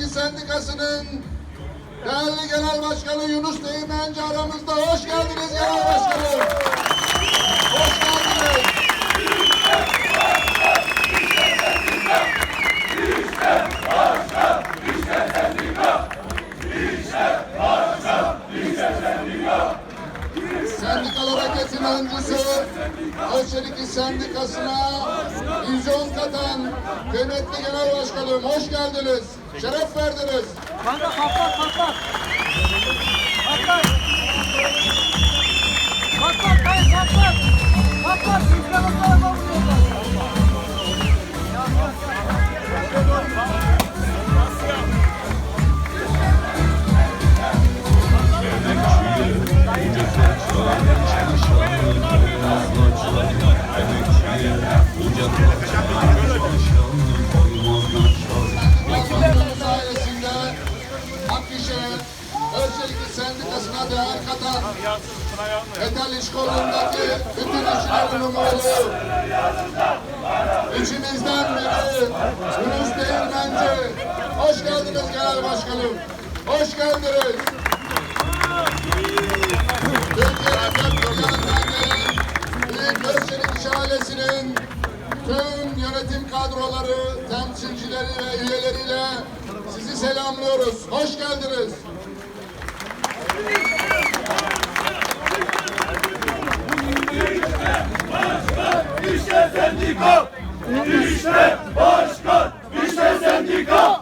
İş Sendikası'nın değerli Genel Başkanı Yunus Değirmenci aramızda. Hoş geldiniz Genel Başkanım. Hoş geldiniz. Sendikal Hareket'in öncüsü İş Sendikası'na vizyon katan kıymetli Genel Başkanım hoş geldiniz. Şeref verdiniz. Kanka patlat patlat. Patlat. Patlat kayıt patlat. Patlat. Yüklemekler yapamıyorlar. Sendikası'na değer katan metal iş kolundaki bütün işçilerin umudu İçimizden biri Yunus Değirmenci. Hoş geldiniz Genel Başkanım. Hoş geldiniz. Türkiye'nin yanından gelen Büyük Özçelik ailesinin tüm yönetim kadroları, temsilcileri ve üyeleriyle sizi selamlıyoruz. Hoş geldiniz. İşte sendika! İşte başkan! İşte sendika!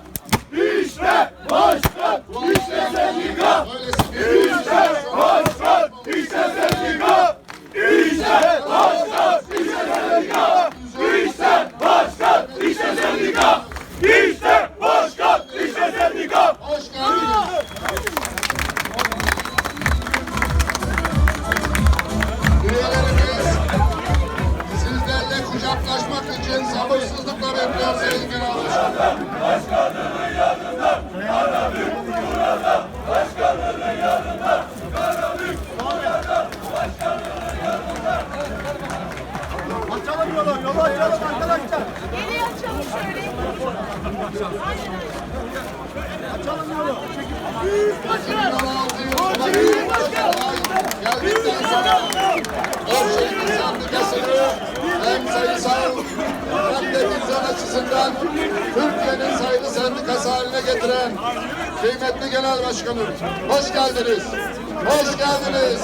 Hem sayısal hem de vizyon açısından Türkiye'nin sayılı sendikası haline getiren kıymetli Genel Başkanım. Hoş geldiniz. Hoş geldiniz.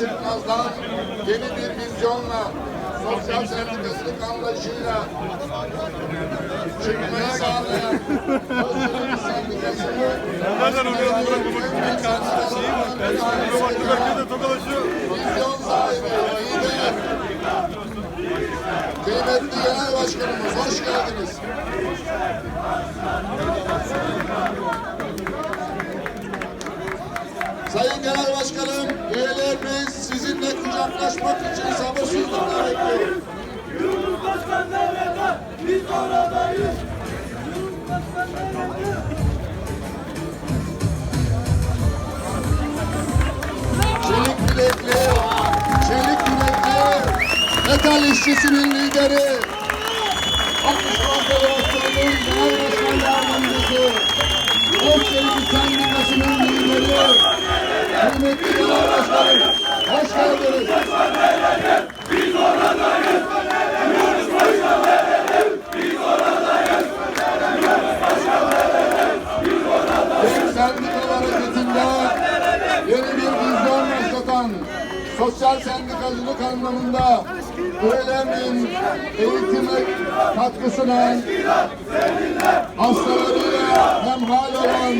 Çıkmazdan yeni bir vizyonla, sosyal sendikasılık anlayışıyla çıkmayı sağlayan Özgürlük Sendikası'nı Nereden oluyor lan bırak bunu? Herkes de tokalaşıyor. vizyon sahibi, kucaklaşmak için sabırsızlıkla bekliyor. Cumhurbaşkanı nerede? Biz oradayız. Cumhurbaşkanı nerede? Çelik bilekli, çelik bilekli, metal işçisinin lideri, Akış Konfederasyonu'nun genel başkan yardımcısı, Özçelik Sendikası'nın lideri, kıymetli genel başkanım, oradayız. Biz oradayız. Yunus yeni bir vizyon başlatan sosyal sendikacılık anlamında öğrenin eğitime katkısına hastalarıyla hemhal olan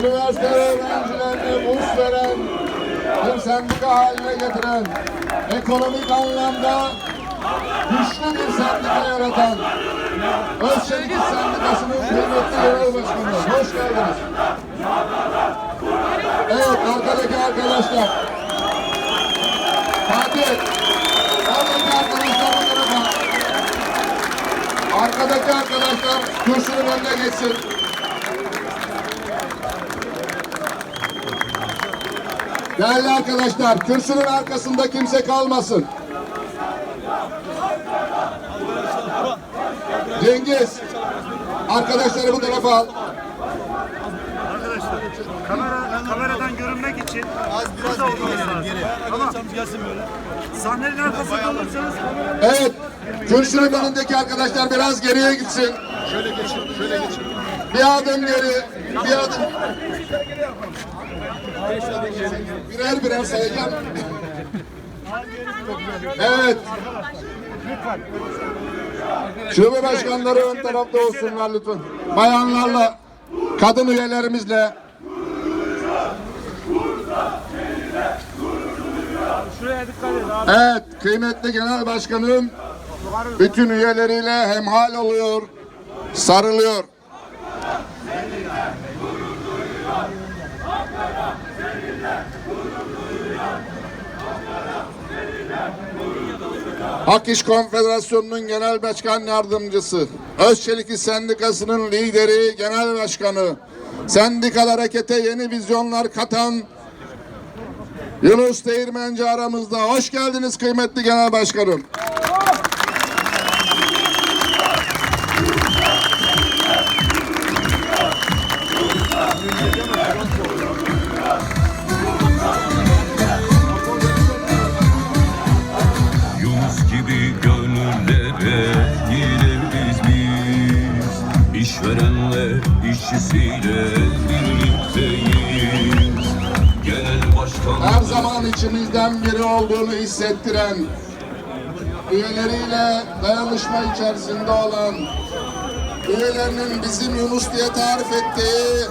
üniversite öğrencilerine burs veren bir sendika haline getiren ekonomik anlamda güçlü bir sendika yaratan Özçelik Sendikası'nın kıymetli genel başkanı. Hoş geldiniz. Evet arkadaki arkadaşlar. Fatih. Oradaki arkadaşlar bu tarafa. Arkadaki arkadaşlar kürsünün önüne geçsin. Değerli arkadaşlar, kürsünün arkasında kimse kalmasın. Cengiz, arkadaşları bu tarafa al. Arkadaşlar kamera, kameradan görünmek için burada olmanız lazım. Tamam. gelsin böyle. Sahnenin arkasında olursanız kamera Evet, kürsünün önündeki arkadaşlar biraz geriye gitsin. Şöyle geçin, şöyle geçin. Bir adım geri, bir adım. Birer birer sayacağım. Evet. Şube başkanları ön tarafta olsunlar lütfen. Bayanlarla, kadın üyelerimizle. Evet, kıymetli genel başkanım bütün üyeleriyle hemhal oluyor, sarılıyor. Hak İş Konfederasyonu'nun Genel Başkan Yardımcısı, Özçelik İş Sendikası'nın lideri, genel başkanı, sendikal harekete yeni vizyonlar katan Yunus Değirmenci aramızda. Hoş geldiniz kıymetli genel başkanım. Zaman içimizden biri olduğunu hissettiren, üyeleriyle dayanışma içerisinde olan, üyelerinin bizim Yunus diye tarif ettiği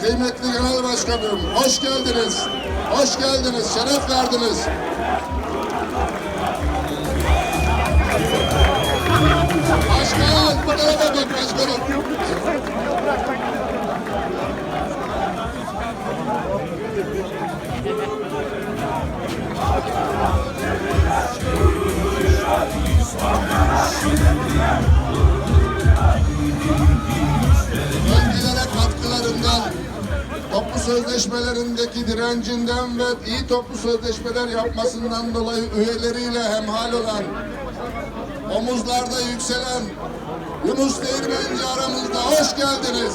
kıymetli genel başkanım, hoş geldiniz. Hoş geldiniz, şeref verdiniz. Sözleşmelerindeki direncinden ve iyi toplu sözleşmeler yapmasından dolayı üyeleriyle hemhal olan, omuzlarda yükselen Yunus Değirmenci aramızda hoş geldiniz.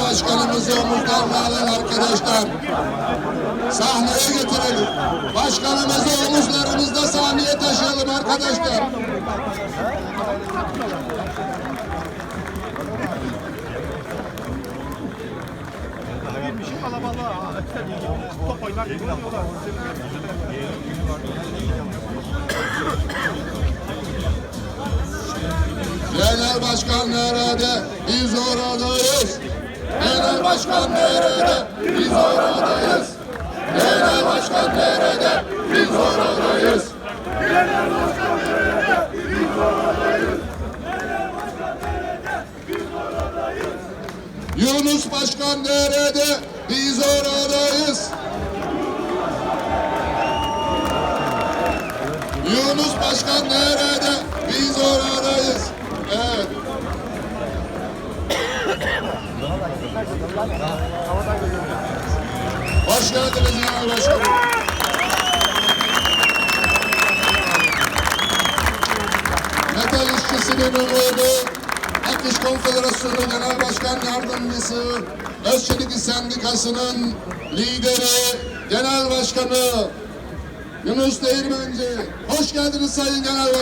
Başkanımızı omuzlarına alan arkadaşlar sahneye getirelim. Başkanımızı omuzlarımızda sahneye taşıyalım arkadaşlar. Top oynar gibi. Genel Başkan nerede? Biz oradayız. Genel Başkan nerede? Biz oradayız. Genel Başkan nerede? Biz oradayız. Yunus Başkan nerede? Biz oradayız. Yunus Başkan nerede? Biz oradayız. Evet. Hoş geldiniz Genel Başkanım. Metal işçisinin umudu, Ak İş Konfederasyonu Genel Başkan Yardımcısı, Özçelik Sendikası'nın lideri, Genel Başkanı Yunus Değirmenci. Hoş geldiniz Sayın Genel Başkanım.